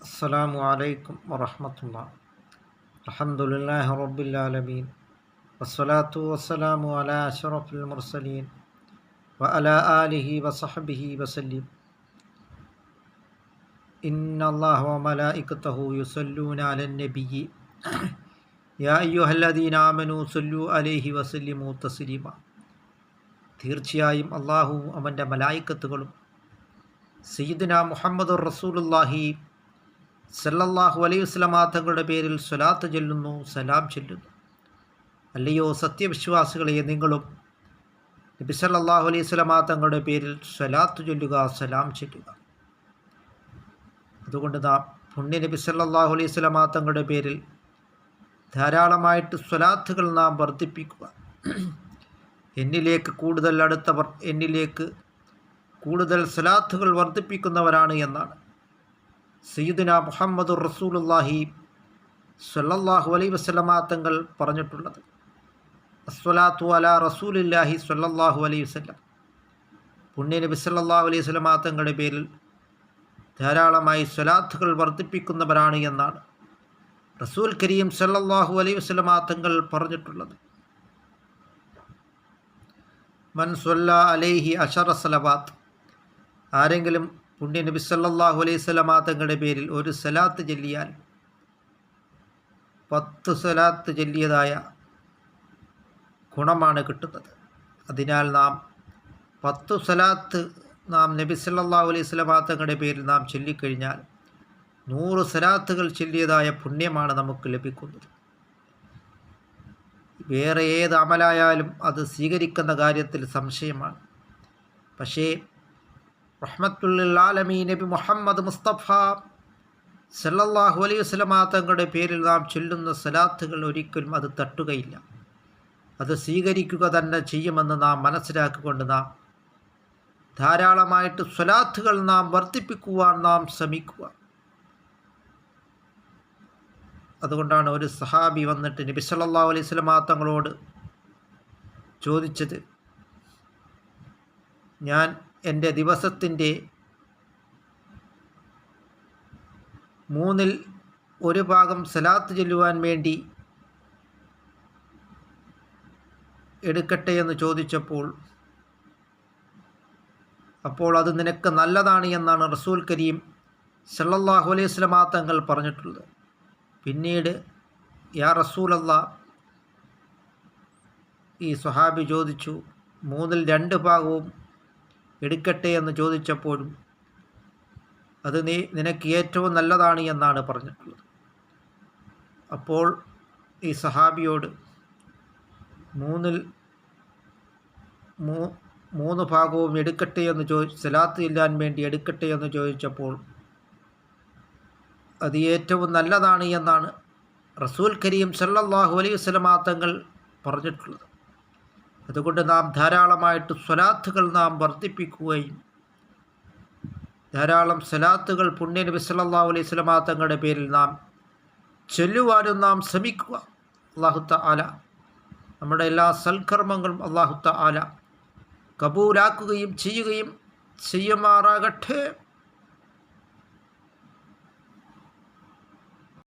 السلام عليكم ورحمة الله الحمد لله رب العالمين والصلاة والسلام على أشرف المرسلين وعلى آله وصحبه وسلم إن الله وملائكته يصلون على النبي يا أيها الذين آمنوا صلوا عليه وسلموا تسليما തീർച്ചയായും അള്ളാഹുവും അവൻ്റെ മലായിക്കത്തുകളും സയ്യിദിന മുഹമ്മദ് റസൂലുല്ലാഹി സല്ലല്ലാഹു അലൈഹി വസ്ലമാ തങ്ങളുടെ പേരിൽ സ്വലാത്ത് ചൊല്ലുന്നു സലാം ചൊല്ലുന്നു. അല്ലയോ സത്യവിശ്വാസികളെ നിങ്ങളും നബി സല്ലല്ലാഹു അലൈഹി വസ്ലമാ തങ്ങളുടെ പേരിൽ സ്വലാത്ത് ചൊല്ലുക സലാം ചൊല്ലുക. അതുകൊണ്ട് നാം പുണ്യ നബി സല്ലല്ലാഹു അലൈഹി വസ്ലമാ തങ്ങളുടെ പേരിൽ ധാരാളമായിട്ട് സ്വലാത്തുകൾ നാം വർദ്ധിപ്പിക്കുക. എന്നിലേക്ക് കൂടുതൽ അടുത്തവർ എന്നിലേക്ക് കൂടുതൽ സ്വലാത്തുകൾ വർദ്ധിപ്പിക്കുന്നവരാണ് എന്നാണ്. സയ്യിദുന മുഹമ്മദ് റസൂലുല്ലാഹി സല്ലല്ലാഹു അലൈ വസ്ലമാ തങ്ങൾ പറഞ്ഞിട്ടുള്ളത്. അസ്വലാത്തു അല റസൂലില്ലാഹി സല്ലല്ലാഹു അലൈഹി വസ്ലം പുണ്യ നബി സല്ലല്ലാഹു അലൈഹി വസല്ലമ തങ്ങളുടെ പേരിൽ ധാരാളമായി സ്വലാത്തുകൾ വർദ്ധിപ്പിക്കുന്നവരാണ് എന്നാണ് റസൂൽ കരീം സല്ലല്ലാഹു അലൈഹി വസ്ലമാ തങ്ങൾ പറഞ്ഞിട്ടുള്ളത്. മൻ സൊല്ല അലൈഹി അഷറ സലവാത്ത് ആരെങ്കിലും പുണ്യ നബി സല്ലാഹു അലൈഹി സ്വലമാ തങ്ങളുടെ പേരിൽ ഒരു സലാത്ത് ചൊല്ലിയാൽ പത്ത് സലാത്ത് ചൊല്ലിയതായ ഗുണമാണ് കിട്ടുന്നത്. അതിനാൽ നാം പത്ത് സലാത്ത് നാം നബി സല്ലല്ലാഹു അലൈഹി സ്വലമാ തങ്ങളുടെ പേരിൽ നാം ചൊല്ലിക്കഴിഞ്ഞാൽ നൂറ് സലാത്തുകൾ ചൊല്ലിയതായ പുണ്യമാണ് നമുക്ക് ലഭിക്കുന്നത്. വേറെ ഏത് അമലായാലും അത് സ്വീകരിക്കുന്ന കാര്യത്തിൽ സംശയമാണ്. പക്ഷേ റഹ്മത്തുല്ലാലമീ നബി മുഹമ്മദ് മുസ്തഫ സല്ലാഹു അലൈഹി വസ്ലമാ തങ്ങളുടെ പേരിൽ നാം ചൊല്ലുന്ന സലാത്തുകൾ ഒരിക്കലും അത് തട്ടുകയില്ല. അത് സ്വീകരിക്കുക തന്നെ ചെയ്യുമെന്ന് നാം മനസ്സിലാക്കിക്കൊണ്ട് നാം ധാരാളമായിട്ട് സ്വലാത്തുകൾ നാം വർദ്ധിപ്പിക്കുവാൻ നാം ശ്രമിക്കുക. അതുകൊണ്ടാണ് ഒരു സഹാബി വന്നിട്ട് നബി സല്ലാ അലൈഹി സ്വലമാങ്ങളോട് ചോദിച്ചത് ഞാൻ എന്റെ ദിവസത്തിന്റെ മൂന്നിൽ ഒരു ഭാഗം സലാത്ത് ചൊല്ലുവാൻ വേണ്ടി എടുക്കട്ടെ എന്ന് ചോദിച്ചപ്പോൾ അപ്പോൾ അത് നിനക്ക് നല്ലതാണ് എന്നാണ് റസൂൽ കരീം സല്ലല്ലാഹു അലൈഹി വസല്ലമ തങ്ങൾ പറഞ്ഞിട്ടുള്ളത്. പിന്നീട് യാ റസൂലല്ല ഈ സ്വഹാബി ചോദിച്ചു മൂന്നിൽ രണ്ട് ഭാഗവും എടുക്കട്ടെ എന്ന് ചോദിച്ചപ്പോഴും അത് നീ നിനക്ക് ഏറ്റവും നല്ലതാണ് എന്നാണ് പറഞ്ഞിട്ടുള്ളത്. അപ്പോൾ ഈ സഹാബിയോട് മൂന്നിൽ മൂന്ന് ഭാഗവും എടുക്കട്ടെ എന്ന് ചോദിച്ച് സലാത്ത് ഇല്ലാൻ വേണ്ടി എടുക്കട്ടെ എന്ന് ചോദിച്ചപ്പോൾ അത് ഏറ്റവും നല്ലതാണ് എന്നാണ് റസൂൽ കരീം സല്ലാഹു അലൈഹി വസല്ലമ തങ്ങൾ പറഞ്ഞിട്ടുള്ളത്. അതുകൊണ്ട് നാം ധാരാളമായിട്ട് സ്വലാത്തുകൾ നാം വർദ്ധിപ്പിക്കുകയും ധാരാളം സ്വലാത്തുകൾ പുണ്യ നബി സല്ലല്ലാഹു അലൈഹി വസല്ലമ തങ്ങളുടെ പേരിൽ നാം ചൊല്ലുവാനും നാം ശ്രമിക്കുക. അള്ളാഹുത്ത ആല നമ്മുടെ എല്ലാ സൽക്കർമ്മങ്ങളും അള്ളാഹുത്ത ആല കബൂലാക്കുകയും ചെയ്യുകയും ചെയ്യുമാറാകട്ടെ.